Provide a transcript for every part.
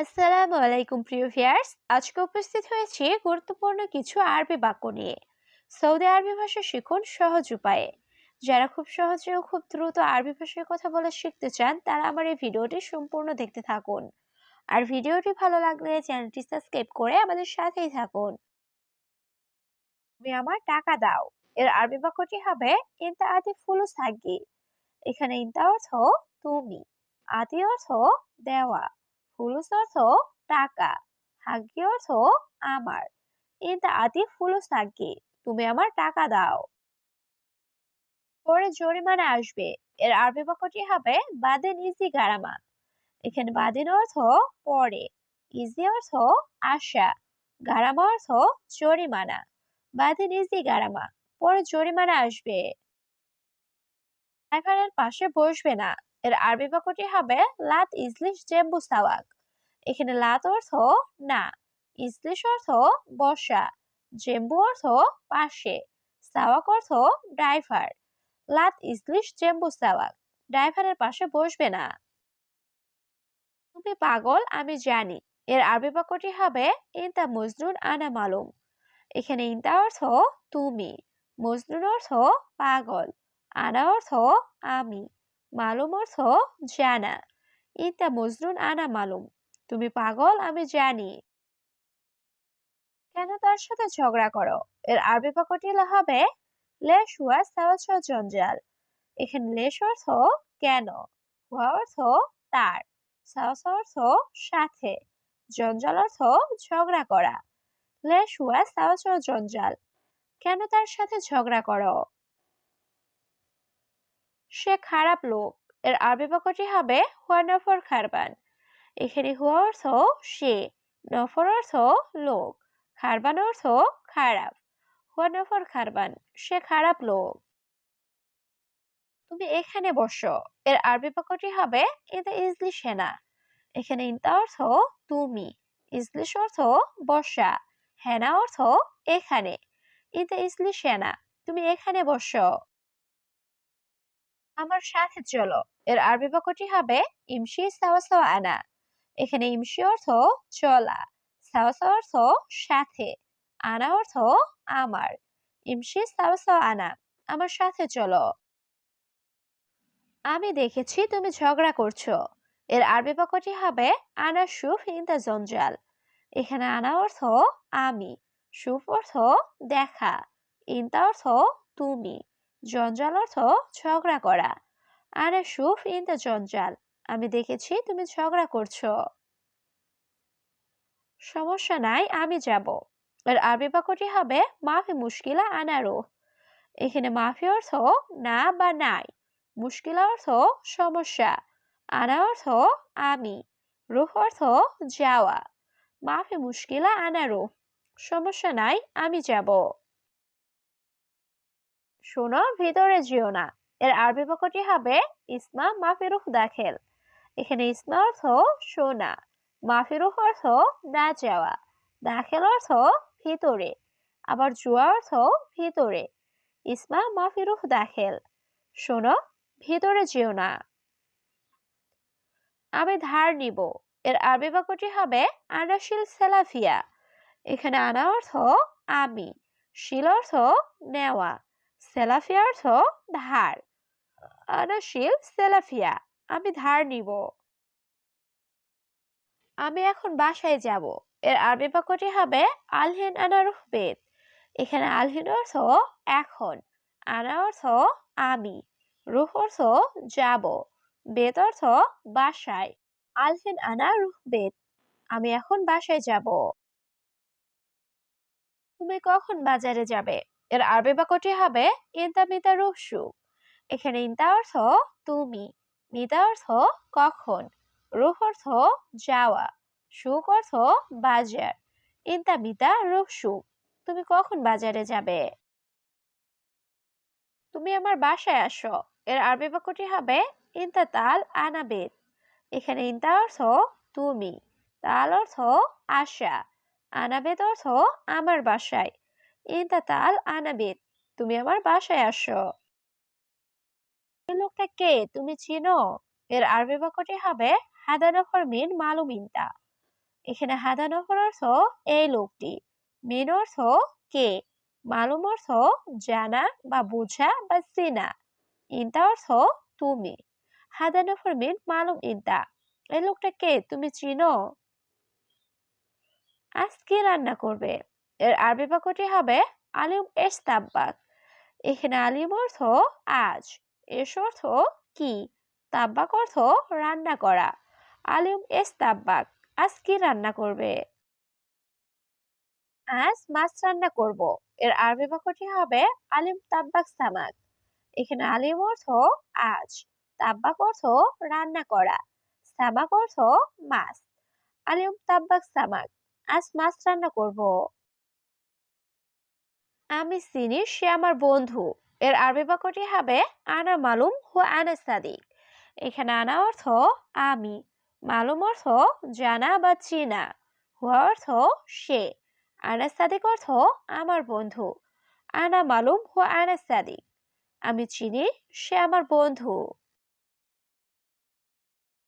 আসসালামু আলাইকুম, প্রিয় ভিয়ার্স আজকে উপস্থিত হয়েছি গুরুত্বপূর্ণ কিছু আরবি বাক্য নিয়ে। সৌদি আরবি ভাষা শিখুন সহজ উপায়ে। যারা খুব সহজে ও খুব দ্রুত আরবি ভাষায় কথা বলা শিখতে চান, তারা আমার এই ভিডিওটি সম্পূর্ণ দেখতে থাকুন। আর ভিডিওটি ভালো লাগলে চ্যানেলটি সাবস্ক্রাইব করে আমাদের সাথেই থাকুন। তুমি আমার টাকা দাও। এর আরবি বাক্যটি হবে, ইনতা আদি ফুলুস হাগি এখানে ইনতা অর্থ, তুমি। আদি অর্থ, দেওয়া। ফুলুস অর্থ টাকা হাগ্গি অর্থ আমার। ইনতা আদি ফুলুস হাগ্গি তুমি আমার টাকা দাও। পরে জরিমানা আসবে, এর আরবি বাক্যটি হবে বাদেন ইজি গারামা। এখানে বাদিন অর্থ পরে, ইজি অর্থ আশা, গারামা অর্থ জরিমানা। বাদিন ইজি গারামা, পরে জরিমানা আসবে। ড্রাইভারের পাশে বসবে না। এর আরবি বাক্যটি হবে, লাত ইজলিশ জেম্বু সাওয়াক। এখানে লাত অর্থ, না। ইজলিশ অর্থ বসা জেম্বু অর্থ, পাশে। সাওয়াক অর্থ, ড্রাইভার। লাত ইজলিশ জেম্বু সাওয়াক। ড্রাইভারের পাশে বসবে না। তুমি পাগল, আমি জানি। এর আরবি বাক্যটি হবে, ইনতা মজনুন, আনা মালুম। এখানে ইনতা অর্থ, তুমি। মজনুন অর্থ, পাগল। আনা অর্থ আমি, মালুম অর্থ জানা। ইনতা মজনুন আনা মালুম, তুমি পাগল, আমি জানি। কেন তার সাথে ঝগড়া করো? এর আরবি বাক্যটি হবে, লেশ হুয়া সাওয়াচ জঞ্জাল। এখানে লেশ অর্থ কেন? হুয়া অর্থ তার সাওয়াস অর্থ সাথে, জঞ্জাল অর্থ ঝগড়া করা। লেশ হুয়া সাওয়াচ জঞ্জাল, কেন তার সাথে ঝগড়া করো? সে খারাপ লোক। এর আরবি বাক্যটি হবে হুয়া নফর খারবান। এখানে হুয়া অর্থ সে, নফর অর্থ লোক, খারবান অর্থ খারাপ। হুয়া নফর খারবান, সে খারাপ লোক। তুমি এখানে বসো। এর আরবি বাক্যটি হবে এটা ইজলি সেনা। এখানে ইনতা অর্থ তুমি, ইজলিশ অর্থ বসা, হেনা অর্থ এখানে। ইনতা ইজলি সেনা, তুমি এখানে বসো। আমার সাথে চলো। এর আরবি বাক্যটি হবে, ইমশি সাওয়া সাওয়া আনা। এখানে ইমশি অর্থ চলা সাওয়া সাওয়া অর্থ সাথে, আনা অর্থ আমার। ইমশি সাওয়া সাওয়া আনা, আমার সাথে চলো। আমি দেখেছি তুমি ঝগড়া করছ। এর আরবি বাক্যটি হবে, আনা সুফ ইনতা জঞ্জাল। এখানে আনা অর্থ আমি, সুফ অর্থ দেখা, ইনতা অর্থ তুমি। জঞ্জাল অর্থ ঝগড়া করা। আনা সুফ ইনতা জঞ্জাল। আমি দেখেছি তুমি ঝগড়া করছ। সমস্যা নাই, আমি যাব। এর আরবি বাক্যটি হবে, মাফি মুশকিলা আনারো। এখানে মাফি অর্থ না বা নাই। মুশকিলা অর্থ সমস্যা। আনা অর্থ আমি। রুহ অর্থ যাওয়া। মাফি মুশকিলা আনারো। সমস্যা নাই, আমি যাব। শোনো, ভিতরে যেও না। এর আরবি বাক্যটি হবে, ইসমা মাফি রুহ দাখেল। এখানে ইসমা অর্থ, শোনা। মাফিরুহ অর্থ, না যাওয়া। দাখেল অর্থ, ভিতরে। আবার জুয়া অর্থ, ভিতরে। ইসমা মাফিরুহ দাখেল। শোনো, ভিতরে যেও না। আমি ধার নিব। এর আরবি বাক্যটি হবে, আনাশিল সেলাফিয়া। এখানে আনা অর্থ, আমি। শিল অর্থ, নেওয়া। সেলাফিয়া অর্থ ধার। আনাশিল সেলাফিয়া, আমি ধার নিব। আমি এখন বাসায় যাব। এর আরবি বাক্যটি হবে আলহিন আনারুফ বেদ এখানে আলহিন অর্থ এখন আনা অর্থ আমি রুহ অর্থ যাব বেদ অর্থ বাসায়, আলহিন আনা রুহ বেদ আমি এখন বাসায় যাব। তুমি কখন বাজারে যাবে? এর আরবি বাক্যটি হবে ইন্তা মিতা রুহসু এখানে ইন্তা অর্থ তুমি মিতা অর্থ কখন রুহ অর্থ যাওয়া সুখ অর্থ বাজার ইন্তা মিতা রুখ সুখ তুমি কখন বাজারে যাবে তুমি আমার বাসায় আসো এর আরবি বাক্যটি হবে ইন্তা তাল আনাবেদ এখানে ইন্তা অর্থ তুমি তাল অর্থ আশা আনাবেদ অর্থ আমার বাসায় ইন্তা আনাবেদ। তুমি আমার বাসায় আসো। লোকটা কে? তুমি চিনো? এর আরবি বাক্যটি হবে হাদানফর মিন মালুম ইন্তা এখানে হাদা নফর অর্থ এই লোকটি। মিন অর্থ কে? মালুম অর্থ জানা বা বোঝা বা চেনা। ইন্তা অর্থ তুমি। হাদানফর মিন মালুম ইন্তা এই লোকটা কে? তুমি চিনো? আজকে রান্না করবে। এর আরবি বাক্যটি হবে আলিম এস তাব্বাক এখানে আলিম অর্থ আজ, এস অর্থ কি, তাব্বাক অর্থ রান্না করা। আলিম এস তাব্বাক আজ কি রান্না করবে? আজ মাছ রান্না করব। এর আরবি বাক্যটি হবে আলিম তাব্বাক সামাক এখানে আলিম অর্থ আজ, তাব্বাক অর্থ রান্না করা সামাক অর্থ মাছ। আলিম তাব্বাক সামাক আজ মাছ রান্না করব। আমি চিনি, সে আমার বন্ধু। এর আরবি বাক্যটি হবে, আনা মালুম হু আনা সাদিক। এখানে আনা অর্থ, আমি। মালুম অর্থ, জানা বা চেনা। হুয়া অর্থ, সে। আনা সাদিক অর্থ, আমার বন্ধু। আনা মালুম হু আনা সাদিক। আমি চিনি, সে আমার বন্ধু।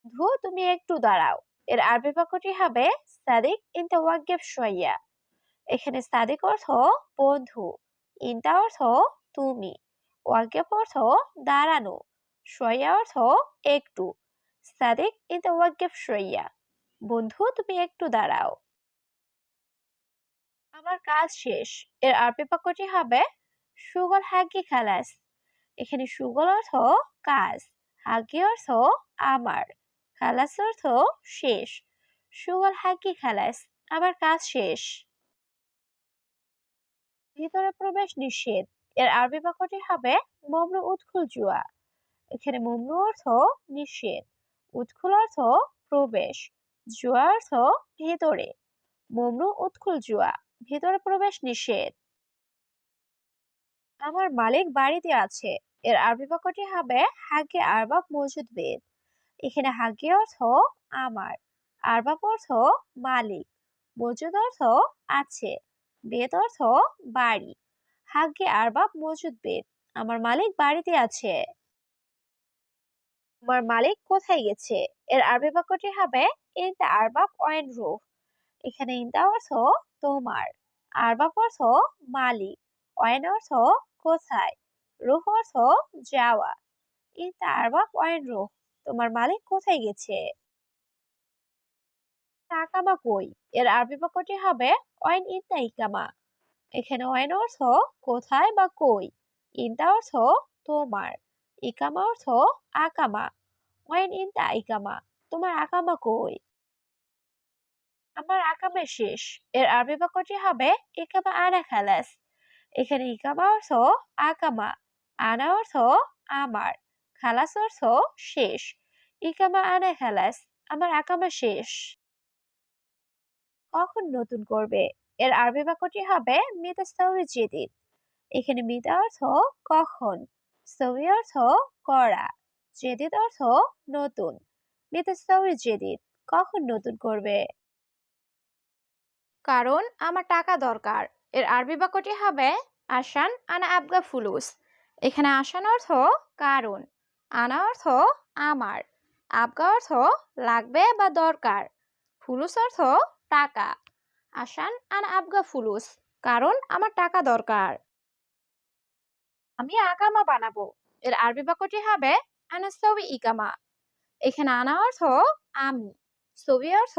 বন্ধু, তুমি একটু দাঁড়াও। এর আরবি বাক্যটি হবে, সাদিক ইনতা ওয়াগেব শোয়া এখানে সাদিক অর্থ বন্ধু, ইনতা অর্থ তুমি ওয়াগেব অর্থ দাঁড়ানো শোয়া অর্থ একটু সাদিক ইনতা ওয়াগেব শোয়া বন্ধু তুমি একটু দাঁড়াও। আমার কাজ শেষ, এর আরবি বাক্যটি হবে সুগল হাগি খালাস, এখানে সুগল অর্থ কাজ, হাগি অর্থ আমার, খালাস অর্থ শেষ, সুগল হাগি খালাস, আমার কাজ শেষ। ভিতরে প্রবেশ নিষেধ। এর আরবি বাক্যটি হবে মমনু উৎকুল জুয়া। এখানে মমনু অর্থ নিষেধ। উৎকুল অর্থ প্রবেশ। জুয়া অর্থ ভেতরে। মমনু উৎকুল জুয়া। ভেতরে প্রবেশ নিষেধ। আমার মালিক বাড়িতে আছে। এর আরবি বাক্যটি হবে হাগে আরবাব মজুদ বেদ। এখানে হাগে অর্থ আমার। আরবাব অর্থ মালিক। মজুদ অর্থ আছে। বেদ অর্থ বাড়ি। হাগে আরবাব মজুদ বেদ। আমার মালিক বাড়িতে আছে। আমার মালিক কোথায় গেছে? এর আরবি বাক্যটি হবে, ইনতা আরবাব অয়েন রুফ এখানে ইনতা অর্থ তোমার আরবাব অর্থ মালিক। অয়েন অর্থ কোথায়? রুহ অর্থ যাওয়া। ইনতা আরবাব অয়েন রুহ তোমার মালিক কোথায় গেছে? টাকামা কই এর আরবি বাক্যটি হবে অয়েন ইনতা ইকামা এখানে অয়েন অর্থ কোথায় বা কই ইনতা অর্থ তোমার ইকামা অর্থ আকামা ওয়াইন ইনতা ইকামা তোমার আকামা কই আমার আকামা শেষ এর আরবি বাক্যটি হবে ইকামা আনা খালাস এখানে ইকামা অর্থ আকামা আনা অর্থ আমার খালাস অর্থ শেষ ইকামা আনা খালাস আমার আকামা শেষ কখন নতুন করবে? এর আরবি বাক্যটি হবে মিতা এখানে মিতা অর্থ কখন সৌরি অর্থ করা, জেদিদ অর্থ নতুন। মিতা কখন নতুন করবে? কারণ আমার টাকা দরকার। এর আরবি বাক্যটি হবে আসান আনা আবগা ফুলুস। এখানে আসান অর্থ কারণ, আনা অর্থ আমার, আবগা অর্থ লাগবে বা দরকার। ফুলুস অর্থ টাকা। আসান আন আবগা ফুলুস, কারণ আমার টাকা দরকার। আমি আকামা বানাবো। এর আরবি বাক্যটি হবে, আনা সবি ইকামা এখানে আনা অর্থ, আমি। ছবি অর্থ,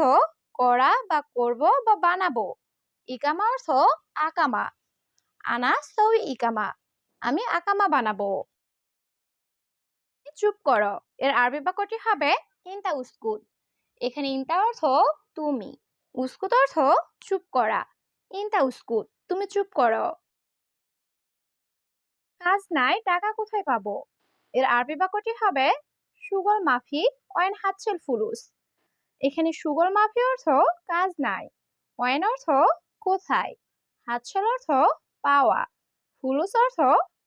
করা বা করব বা বানাবো। ইকামা অর্থ আকামা আনা সবি ইকামা আমি আকামা বানাবো। চুপ করো। এর আরবি বাক্যটি হবে, ইনতা উস্কুত এখানে ইনতা অর্থ, তুমি। উস্কুত অর্থ চুপ করা। ইনতা উস্কুত তুমি চুপ করো। কাজ নাই, টাকা কোথায় পাবো? এর আরবি বাক্যটি হবে, সুগল মাফি ওয়েন হাতছেল ফুলুস। এখানে সুগল মাফি অর্থ কাজ নাই ওয়েন অর্থ কোথায়? হাতছেল অর্থ পাওয়া, ফুলুস অর্থ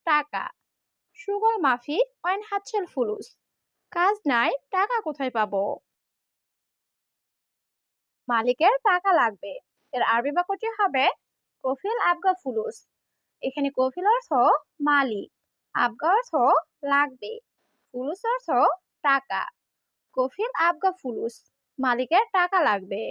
টাকা। সুগল মাফি ওয়েন হাতছেল ফুলুস। কাজ নাই, টাকা কোথায় পাবো? মালিকের টাকা লাগবে। এর আরবি বাক্যটি হবে কফিল আবগা ফুলুস। এখানে কফিল অর্থ মালিক, আবগা অর্থ লাগবে, ফুলুস অর্থ টাকা। কফিল আবগা ফুলুস, মালিকের টাকা লাগবে।